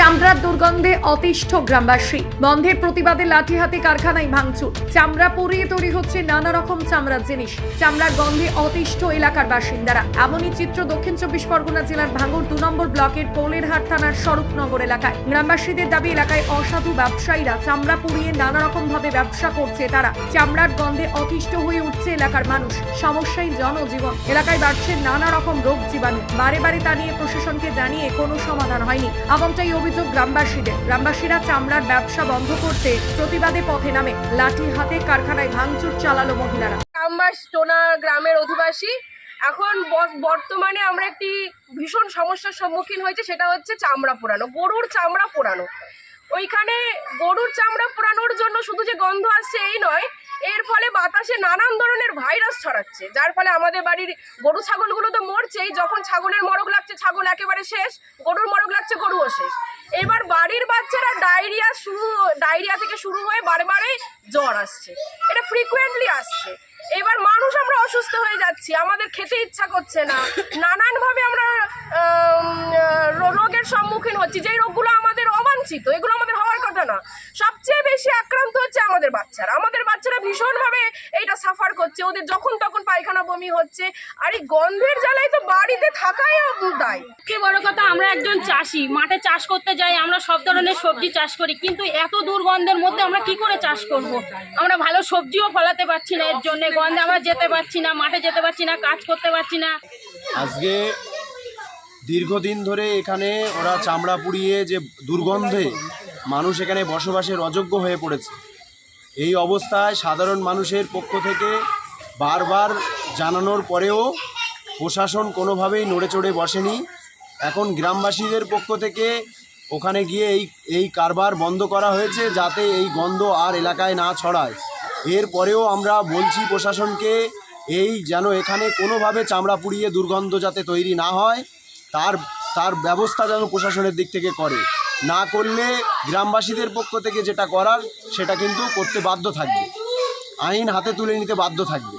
চামড়ার দুর্গন্ধে অতিষ্ঠ গ্রামবাসী। বন্ধের প্রতিবাদে লাঠি হাতে কারখানায় ভাঙচুর। চামড়া পুড়িয়ে তৈরি হচ্ছে নানা রকম চামড়ার জিনিস। চামড়ার গন্ধে অতিষ্ঠ এলাকার বাসিন্দারা। এমনই চিত্র দক্ষিণ চব্বিশ পরগনা জেলার ভাঙড় দু নম্বর ব্লকের পোলেরহাট থানার স্বরূপনগর এলাকায়। গ্রামবাসীদের দাবি, এলাকায় অসাধু ব্যবসায়ীরা চামড়া পুড়িয়ে নানা রকম ভাবে ব্যবসা করছে তারা। চামড়ার গন্ধে অতিষ্ঠ হয়ে উঠছে এলাকার মানুষ। সমস্যায় জনজীবন। এলাকায় বাড়ছে নানা রকম রোগ জীবাণু। বারে বারে তা নিয়ে প্রশাসনকে জানিয়ে কোনো সমাধান হয়নি। এমনটাই অভিযোগ গ্রামবাসীদের। গ্রামবাসীরা চামড়ার ব্যবসা বন্ধ করতে প্রতিবাদে পথে নামে। লাঠি হাতে কারখানায় ভাঙচুর চালালো মহিলারা। গ্রামবাস টোনা গ্রামের অধিবাসী। এখন বর্তমানে আমরা একটি ভীষণ সমস্যার সম্মুখীন হয়েছে, সেটা হচ্ছে চামড়া পোড়ানো, গরুর চামড়া পোড়ানো। ওইখানে গরুর চামড়া পোড়ানোর জন্য শুধু যে গন্ধ আসছে এই নয়, এর ফলে বাতাসে নানান ধরনের ভাইরাস ছড়াচ্ছে, যার ফলে আমাদের বাড়ির গরু ছাগলগুলো তো মরছেই, যখন ছাগলের মরক লাগছে, ছাগল একেবারে শেষ, গরুর মরক লাগছে, গরুও শেষ। এবার বাড়ির বাচ্চারা ডায়রিয়া শুরু, ডায়রিয়া থেকে শুরু হয়ে বারে বারে জ্বর আসছে। এটা ফ্রিকুয়েন্টলি আসছে। এবার মানুষ আমরা অসুস্থ হয়ে যাচ্ছি, আমাদের খেতে ইচ্ছা করছে না। নানানভাবে আমরা রোগের সম্মুখীন হচ্ছি। যেই রোগগুলো আমাদের অবাঞ্ছিত, এগুলো আমাদের কথা না। সবচেয়ে বেশি আক্রান্ত হচ্ছে আমাদের বাচ্চারা। আমাদের বাচ্চারা ভীষণভাবে এইটা সাফার করছে। ওদের যখন তখন পায়খানা বমি হচ্ছে। আর এই গন্ধের জ্বালায় তো বাড়িতে থাকাই দায় সবচেয়ে বড় কথা আমরা একজন চাষি। মাঠে চাষ করতে যাই আমরা সব ধরনের সবজি চাষ করি। কিন্তু এত দুর্গন্ধের মধ্যে আমরা কি করে চাষ করব। আমরা ভালো সবজিও ফলাতে পারছি না এর জন্য। গন্ধে আমরা যেতে পারছি না মাঠে যেতে পারছি না কাজ করতে পারছি না। আজকে দীর্ঘদিন ধরে এখানে ওরা চামড়া পুড়িয়ে যে দুর্গন্ধে মানুষ এখানে বসবাসের অযোগ্য হয়ে পড়েছে। এই অবস্থায় সাধারণ মানুষের পক্ষ থেকে বারবার জানানোর পরেও প্রশাসন কোনোভাবেই নড়ে চড়ে বসেনি। এখন গ্রামবাসীদের পক্ষ থেকে ওখানে গিয়ে এই এই কারবার বন্ধ করা হয়েছে যাতে এই গন্ধ আর এলাকায় না ছড়ায়। এরপরেও আমরা বলছি প্রশাসনকে, এই যেন এখানে কোনোভাবে চামড়া পুড়িয়ে দুর্গন্ধ যাতে তৈরি না হয়, তার তার ব্যবস্থা যেন প্রশাসনের দিক থেকে করে। না করলে গ্রামবাসীদের পক্ষ থেকে যেটা করার, সেটা কিন্তু করতে বাধ্য থাকবে। আইন হাতে তুলে নিতে বাধ্য থাকবে।